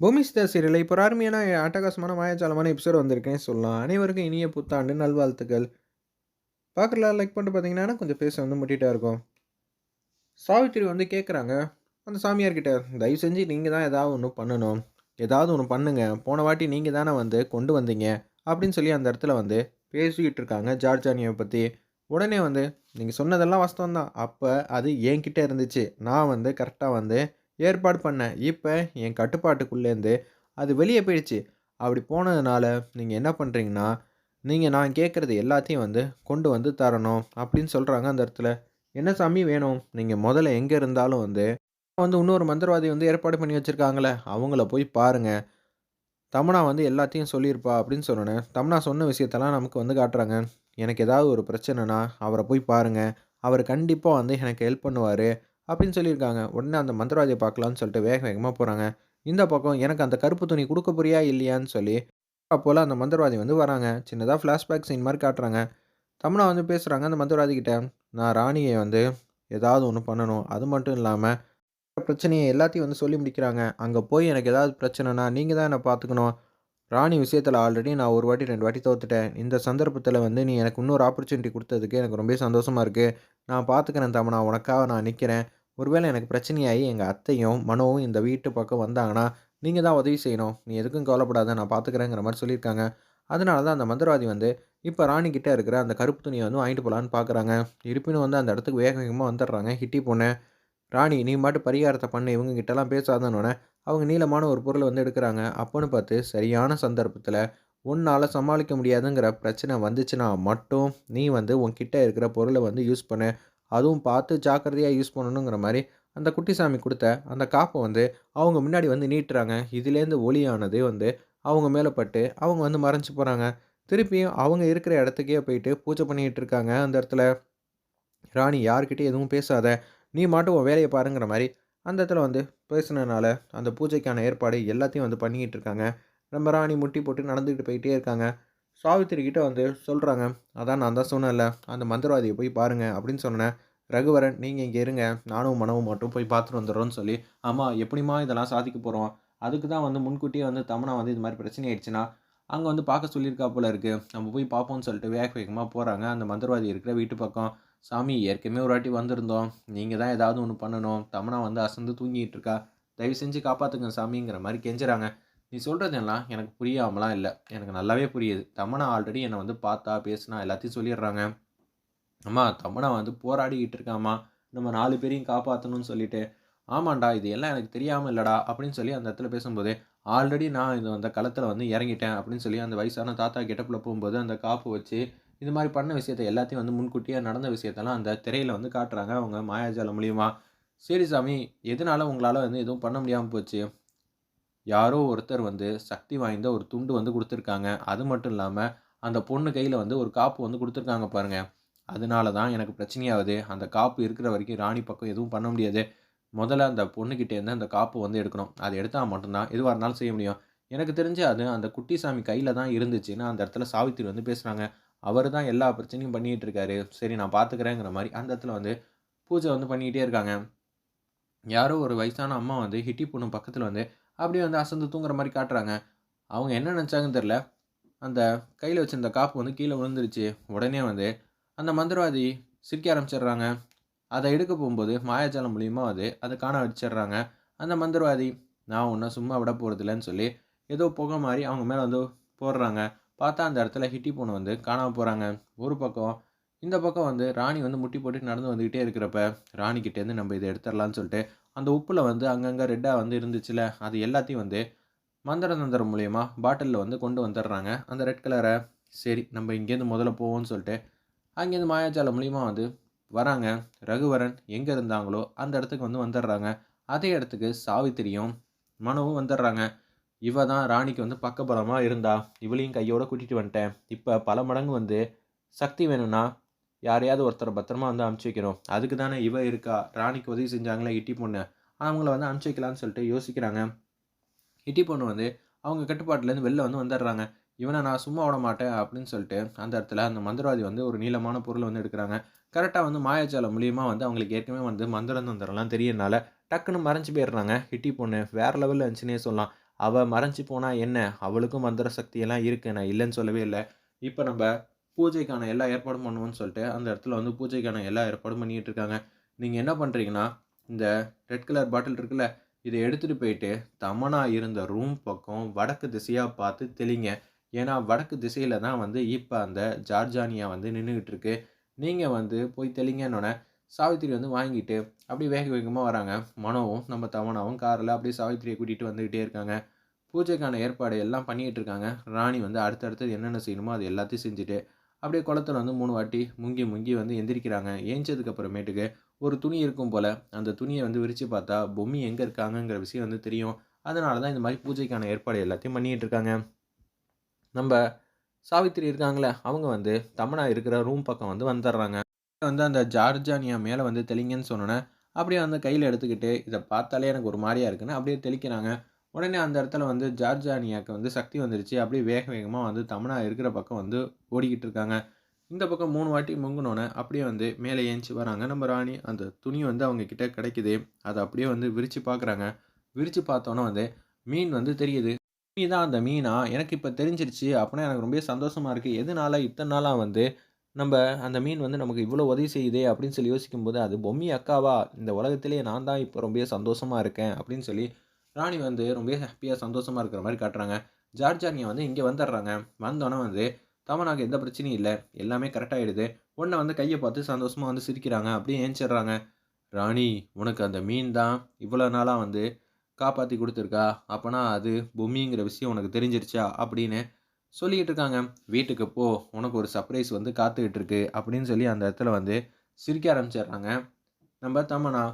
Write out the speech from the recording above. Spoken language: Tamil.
பூமிஸ்தா சீரியலில் இப்போ ஒரு அருமையான அட்டகாசமான மாயாஜாலமான எபிசோட் வந்திருக்கேன் சொல்லலாம். அனைவருக்கும் இனிய புத்தாண்டு நல்வாழ்த்துக்கள். பார்க்கலாம் லைக் பண்ணிட்டு பார்த்தீங்கன்னா கொஞ்சம் பேச வந்து முட்டிகிட்டா இருக்கும். சாவித்திரி வந்து கேட்குறாங்க அந்த சாமியார்கிட்ட தயவு செஞ்சு நீங்கள் தான் ஏதாவது ஒன்று பண்ணணும். ஏதாவது ஒன்று பண்ணுங்கள் போன வாட்டி நீங்கள் தானே வந்து கொண்டு வந்தீங்க. அப்படின்னு சொல்லி அந்த இடத்துல வந்து பேசிக்கிட்டு இருக்காங்க ஜார்ஜானியை பற்றி உடனே வந்து நீங்கள் சொன்னதெல்லாம் வாஸ்தவம் தான் அப்போ அது என்கிட்ட இருந்துச்சு. நான் வந்து கரெக்டாக வந்து ஏற்பாடு பண்ணேன் இப்போ என் கட்டுப்பாட்டுக்குள்ளேருந்து அது வெளியே போயிடுச்சு. அப்படி போனதுனால நீங்கள் என்ன பண்ணுறீங்கன்னா நீங்கள் நான் கேட்குறது எல்லாத்தையும் வந்து கொண்டு வந்து தரணும் அப்படின்னு சொல்கிறாங்க அந்த இடத்துல. என்ன சாமி வேணும்? நீங்கள் முதல்ல எங்கே இருந்தாலும் வந்து வந்து இன்னொரு மந்திரவாதி வந்து ஏற்பாடு பண்ணி வச்சுருக்காங்களே அவங்கள போய் பாருங்கள் தமனா வந்து எல்லாத்தையும் சொல்லியிருப்பா அப்படின்னு சொன்னேன் தமனா சொன்ன விஷயத்தெல்லாம் நமக்கு வந்து காட்டுறாங்க. எனக்கு ஏதாவது ஒரு பிரச்சனைனா அவரை போய் பாருங்கள் அவர் கண்டிப்பாக வந்து எனக்கு ஹெல்ப் பண்ணுவார். அப்படின்னு சொல்லியிருக்காங்க. உடனே அந்த மந்திரவாதியை பார்க்கலான்னு சொல்லிட்டு வேக வேகமாக போகிறாங்க இந்த பக்கம் எனக்கு அந்த கருப்பு துணி கொடுக்க போறியா இல்லையான்னு சொல்லி அப்போல அந்த மந்திரவாதி வந்து வராங்க. சின்னதாக ஃப்ளாஷ்பேக் சீன் மாதிரி காட்டுறாங்க. தமனா வந்து பேசுகிறாங்க அந்த மந்திரவாதி கிட்ட நான் ராணியை வந்து ஏதாவது ஒன்று பண்ணணும். அது மட்டும் இல்லாமல் பிரச்சனையை எல்லாத்தையும் வந்து சொல்லி முடிக்கிறாங்க. அங்கே போய் எனக்கு ஏதாவது பிரச்சனைனா நீங்கள் தான் என்னை பார்த்துக்கணும். ராணி விஷயத்தில் ஆல்ரெடி நான் ஒரு வாட்டி ரெண்டு வாட்டி தோத்துட்டேன். இந்த சந்தர்ப்பத்தில் வந்து நீ எனக்கு இன்னொரு ஆப்பர்ச்சுனிட்டி கொடுத்ததுக்கு எனக்கு ரொம்ப சந்தோஷமாக இருக்குது நான் பார்த்துக்கிறேன் தமனா உனக்காக நான் நிற்கிறேன் ஒருவேளை எனக்கு பிரச்சனையாகி எங்கள் அத்தையும் மனோவும் இந்த வீட்டு பக்கம் வந்தாங்கன்னா நீங்கள் தான் உதவி செய்யணும். நீ எதுக்கும் கவலைப்படாத நான் பார்த்துக்கிறேங்கிற மாதிரி சொல்லியிருக்காங்க. அதனால தான் அந்த மந்திரவாதி வந்து இப்போ ராணிக்கிட்ட இருக்கிற அந்த கருப்பு துணியை வந்து வாங்கிட்டு போகலான்னு பார்க்குறாங்க இருப்பினும் வந்து அந்த இடத்துக்கு வேக வேகமாக வந்துடுறாங்க ஹிட்டி பொண்ணு. ராணி நீ மாட்டு பரிகாரத்தை பண்ணு இவங்க கிட்டலாம் பேசாதன்னு அவங்க நீளமான ஒரு பொருளை வந்து எடுக்கிறாங்க. அப்போன்னு பார்த்து சரியான சந்தர்ப்பத்தில் உன்னால் சமாளிக்க முடியாதுங்கிற பிரச்சனை வந்துச்சுன்னா மட்டும் நீ வந்து உன்கிட்ட இருக்கிற பொருளை வந்து யூஸ் பண்ணு. அதுவும் பார்த்து ஜாக்கிரதையாக யூஸ் பண்ணணுங்கிற மாதிரி அந்த குட்டிசாமி கொடுத்த அந்த காப்பை வந்து அவங்க முன்னாடி வந்து நீட்டுறாங்க. இதுலேருந்து ஒளியானது வந்து அவங்க மேலே பட்டு அவங்க வந்து மறைஞ்சு போகிறாங்க திருப்பியும் அவங்க இருக்கிற இடத்துக்கே போயிட்டு பூஜை பண்ணிக்கிட்டு இருக்காங்க அந்த இடத்துல. ராணி யார்கிட்டயும் எதுவும் பேசாத. நீ மாட்டும் உன் வேலையை பாருங்கிற மாதிரி அந்த இடத்துல வந்து பேசுனதுனால அந்த பூஜைக்கான ஏற்பாடு எல்லாத்தையும் வந்து பண்ணிக்கிட்டு இருக்காங்க. ரொம்ப ராணி முட்டி போட்டு நடந்துக்கிட்டு போயிட்டே இருக்காங்க. சாவித்திரி கிட்ட வந்து சொல்கிறாங்க அதான் நான் தான் சொன்னேன்ல அந்த மந்திரவாதியை போய் பாருங்கள் அப்படின்னு சொன்னேன் ரகுவரன் நீங்கள் இங்கே இருங்க நானும் மனவும் மட்டும் போய் பார்த்துட்டு வந்துடுறோன்னு சொல்லி ஆமாம் எப்படிமா இதெல்லாம் சாதிக்க போகிறோம் அதுக்கு தான் வந்து முன்கூட்டியே வந்து தமனா வந்து இது மாதிரி பிரச்சனை ஆயிடுச்சுன்னா அங்கே வந்து பார்க்க சொல்லியிருக்கா போல இருக்குது நம்ம போய் பார்ப்போம்னு சொல்லிட்டு வேக வேகமாக போகிறாங்க அந்த மந்திரவாதி இருக்கிற வீட்டு பக்கம் சாமி ஏற்கனவே ஒரு வாட்டி வந்திருந்தோம். நீங்கள் தான் ஏதாவது ஒன்று பண்ணணும். தமனா வந்து அசந்து தூங்கிட்டு இருக்கா. தயவு செஞ்சு காப்பாற்றுங்க சாமிங்கிற மாதிரி கெஞ்சுறாங்க. நீ சொல்கிறதெல்லாம் எனக்கு புரியாமலாம் இல்லை. எனக்கு நல்லாவே புரியுது. தமனா ஆல்ரெடி என்னை வந்து பார்த்தா பேசினா எல்லாத்தையும் சொல்லிடுறாங்க. அம்மா தமனா வந்து போராடிக்கிட்டு இருக்காம்மா. நம்ம நாலு பேரையும் காப்பாற்றணும்னு சொல்லிட்டு. ஆமாண்டா இது எல்லாம் எனக்கு தெரியாமல் இல்லைடா அப்படின்னு சொல்லி அந்த இடத்துல பேசும்போது ஆல்ரெடி நான் இது அந்த களத்தில் வந்து இறங்கிட்டேன் அப்படின்னு சொல்லி அந்த வயசான தாத்தா கெட்டப்பில் போகும்போது அந்த காப்பு வச்சு இது மாதிரி பண்ண விஷயத்தை எல்லாத்தையும் வந்து முன்கூட்டியே நடந்த விஷயத்தெல்லாம் அந்த திரையில் வந்து காட்டுறாங்க. அவங்க மாயாஜாலம் மூலியமா. சரி சாமி எதனால உங்களால் வந்து எதுவும் பண்ண முடியாமல் போச்சு? யாரோ ஒருத்தர் வந்து சக்தி வாய்ந்த ஒரு துண்டு வந்து கொடுத்துருக்காங்க. அது மட்டும் இல்லாமல் அந்த பொண்ணு கையில் வந்து ஒரு காப்பு வந்து கொடுத்துருக்காங்க பாருங்க. அதனால தான் எனக்கு பிரச்சனையாகுது. அந்த காப்பு இருக்கிற வரைக்கும் ராணி பக்கம் எதுவும் பண்ண முடியாது. முதல்ல அந்த பொண்ணுக்கிட்டேருந்து அந்த காப்பு வந்து எடுக்கணும். அது எடுத்தால் மட்டும்தான் எதுவாக இருந்தாலும் செய்ய முடியும். எனக்கு தெரிஞ்சு அது அந்த குட்டிசாமி கையில் தான் இருந்துச்சுன்னு அந்த இடத்துல சாவித்திரி வந்து பேசுகிறாங்க அவர் தான் எல்லா பிரச்சனையும் பண்ணிகிட்டு இருக்காரு சரி நான் பார்த்துக்கிறேங்கிற மாதிரி அந்த இடத்துல வந்து பூஜை வந்து பண்ணிக்கிட்டே இருக்காங்க. யாரோ ஒரு வயசான அம்மா வந்து ஹிட்டி பொண்ணு பக்கத்தில் வந்து அப்படியே வந்து அசந்து தூங்குற மாதிரி காட்டுறாங்க. அவங்க என்ன நினச்சாங்கன்னு தெரில அந்த கையில் வச்சிருந்த காப்பு வந்து கீழே விழுந்துருச்சு. உடனே வந்து அந்த மந்திரவாதி சிரிக்க ஆரம்பிச்சிடுறாங்க. அதை எடுக்க போகும்போது மாயாஜாலம் மூலியமாக அது அதை காண வச்சிடுறாங்க. அந்த மந்திரவாதி நான் ஒன்றும் சும்மா விட போகிறதில்லன்னு சொல்லி ஏதோ புகை மாதிரி அவங்க மேலே வந்து போடுறாங்க. பார்த்தா அந்த இடத்துல ஹிட்டி பொண்ணு வந்து காணாமல் போகிறாங்க ஒரு பக்கம் இந்த பக்கம் வந்து ராணி வந்து முட்டி போட்டு நடந்து வந்துக்கிட்டே இருக்கிறப்ப ராணிக்கிட்டேருந்து நம்ம இதை எடுத்துடலான்னு சொல்லிட்டு அந்த உப்பில் வந்து அங்கங்கே ரெட்டாக வந்து இருந்துச்சுல அது எல்லாத்தையும் வந்து மந்திர தந்திரம் மூலயமா பாட்டிலில் வந்து கொண்டு வந்துடுறாங்க. அந்த ரெட் கலரை சரி நம்ம இங்கேருந்து முதல்ல போவோம்னு சொல்லிட்டு அங்கேருந்து மாயாஜாலம் மூலியமாக வந்து வராங்க. ரகுவரன் எங்கே இருந்தாங்களோ அந்த இடத்துக்கு வந்து வந்துடுறாங்க. அதே இடத்துக்கு சாவித்திரியும் மனவும் வந்துடுறாங்க. இவ தான் ராணிக்கு வந்து பக்கபலமாக இருந்தா. இவளையும் கையோட கூட்டிகிட்டு வந்துட்டேன். இப்போ பல மடங்கு வந்து சக்தி வேணும்னா யாரையாவது ஒருத்தரை பத்திரமா வந்து அமுச்சு வைக்கணும். அதுக்கு தானே இவ இருக்கா. ராணிக்கு உதவி செஞ்சாங்களே இட்டி பொண்ணு. அவங்கள வந்து அமுச்சு வைக்கலான்னு சொல்லிட்டு யோசிக்கிறாங்க. இட்டி பொண்ணு வந்து அவங்க கட்டுப்பாட்டிலேருந்து வெளில வந்து வந்துடுறாங்க. இவனை நான் சும்மா விட மாட்டேன் அப்படின்னு சொல்லிட்டு அந்த இடத்துல அந்த மந்திரவாதி வந்து ஒரு நீளமான பொருளை வந்து எடுக்கிறாங்க. கரெக்டாக வந்து மாயாஜாலம் மூலியமாக வந்து அவங்களுக்கு ஏற்கனவே வந்து மந்திரம் தந்திரம்லாம் தெரியறனால டக்குன்னு மறைஞ்சு போயிடுறாங்க. ஹிட்டி பொண்ணு வேறு லெவலில் இருந்துச்சுன்னே சொல்லலாம். அவள் மறைஞ்சு போனால் என்ன? அவளுக்கும் மந்திர சக்தியெல்லாம் இருக்கு. நான் இல்லைன்னு சொல்லவே இல்லை இப்போ நம்ம பூஜைக்கான எல்லா ஏற்பாடும் பண்ணுவோன்னு சொல்லிட்டு, அந்த இடத்துல வந்து பூஜைக்கான எல்லா ஏற்பாடும் பண்ணிகிட்டு இருக்காங்க. நீங்கள் என்ன பண்ணுறீங்கன்னா இந்த ரெட் கலர் பாட்டில் இருக்குல்ல, இதை எடுத்துகிட்டு போயிட்டு தமனா இருந்த ரூம் பக்கம் வடக்கு திசையாக பார்த்து தெளிங்க. ஏன்னா, வடக்கு திசையில் தான் வந்து இப்போ அந்த ஜார்ஜானியா வந்து நின்றுக்கிட்டு இருக்கு. நீங்கள் வந்து போய் தெளிங்கன்னோனே, சாவித்திரி வந்து வாங்கிட்டு அப்படியே வேக வேகமாக வராங்க. மனோவும், நம்ம தமனாவும் காரில் அப்படியே சாவித்திரியை கூட்டிகிட்டு வந்துக்கிட்டே இருக்காங்க. பூஜைக்கான ஏற்பாடு எல்லாம் பண்ணிகிட்டு இருக்காங்க. ராணி வந்து அடுத்தடுத்தது என்னென்ன செய்யணுமோ அது எல்லாத்தையும் செஞ்சுட்டு, அப்படியே குளத்துல வந்து மூணு வாட்டி முங்கி முங்கி வந்து எந்திரிக்கிறாங்க. ஏஞ்சதுக்கப்புறமேட்டுக்கு ஒரு துணி இருக்கும் போல் அந்த துணியை வந்து விரித்து பார்த்தா, பொம்மி எங்கே இருக்காங்கங்கிற விஷயம் வந்து தெரியும். அதனால தான் இந்த மாதிரி பூஜைக்கான ஏற்பாடு எல்லாத்தையும் பண்ணிகிட்டு இருக்காங்க. நம்ம சாவித்திரி இருக்காங்கல்ல, அவங்க வந்து தமனா இருக்கிற ரூம் பக்கம் வந்து வந்துடுறாங்க வந்து அந்த ஜார்ஜானியா மேலே வந்து தெளிங்கன்னு சொன்னோன்னே அப்படியே வந்து கையில் எடுத்துக்கிட்டு, இதை பார்த்தாலே எனக்கு ஒரு மாதிரியாக இருக்குன்னு அப்படியே தெளிக்கிறாங்க. உடனே அந்த இடத்துல வந்து ஜார்ஜானியாக்கு வந்து சக்தி வந்துருச்சு. அப்படியே வேக வேகமாக வந்து தமிழா இருக்கிற பக்கம் வந்து ஓடிக்கிட்டு இருக்காங்க. இந்த பக்கம் மூணு வாட்டி முங்கினோன்னே அப்படியே வந்து மேலே ஏஞ்சி வராங்க நம்ம ராணி. அந்த துணி வந்து அவங்க கிட்ட கிடைக்குது. அதை அப்படியே வந்து விரித்து பார்க்குறாங்க. விரித்து பார்த்தோன்னே வந்து மீன் வந்து தெரியுது. "நீ தான் அந்த மீனா? எனக்கு இப்போ தெரிஞ்சிருச்சு. அப்படின்னா எனக்கு ரொம்பவே சந்தோஷமாக இருக்குது எதனால இத்தனை நாளாக வந்து நம்ம அந்த மீன் வந்து நமக்கு இவ்வளோ உதவி செய்யுதே!" அப்படின்னு சொல்லி யோசிக்கும்போது, "அது பொம்மி அக்காவா? இந்த உலகத்திலேயே நான் தான் இப்போ ரொம்ப சந்தோஷமாக இருக்கேன்." அப்படின்னு சொல்லி ராணி வந்து ரொம்பவே ஹாப்பியாக சந்தோஷமாக இருக்கிற மாதிரி காட்டுறாங்க. ஜார்ஜானியை வந்து இங்கே வந்துடுறாங்க வந்தோன்னே வந்து தமனாக எந்த பிரச்சனையும் இல்லை எல்லாமே கரெக்டாகிடுது உன்னை வந்து கையை பார்த்து சந்தோஷமாக வந்து சிரிக்கிறாங்க. அப்படியே ஏஞ்சிடுறாங்க "ராணி, உனக்கு அந்த மீன் தான் இவ்வளோ நாளாக வந்து காப்பாற்றி கொடுத்துருக்கா அப்போனா அது பொம்மிங்கிற விஷயம் உனக்கு தெரிஞ்சிருச்சா?" அப்படின்னு சொல்லிக்கிட்டு இருக்காங்க. "வீட்டுக்கு போ. உனக்கு ஒரு சர்ப்ரைஸ் வந்து காத்துக்கிட்டு இருக்கு." அப்படின்னு சொல்லி அந்த இடத்துல வந்து சிரிக்க ஆரம்பிச்சிடுறாங்க. நம்ம தமனா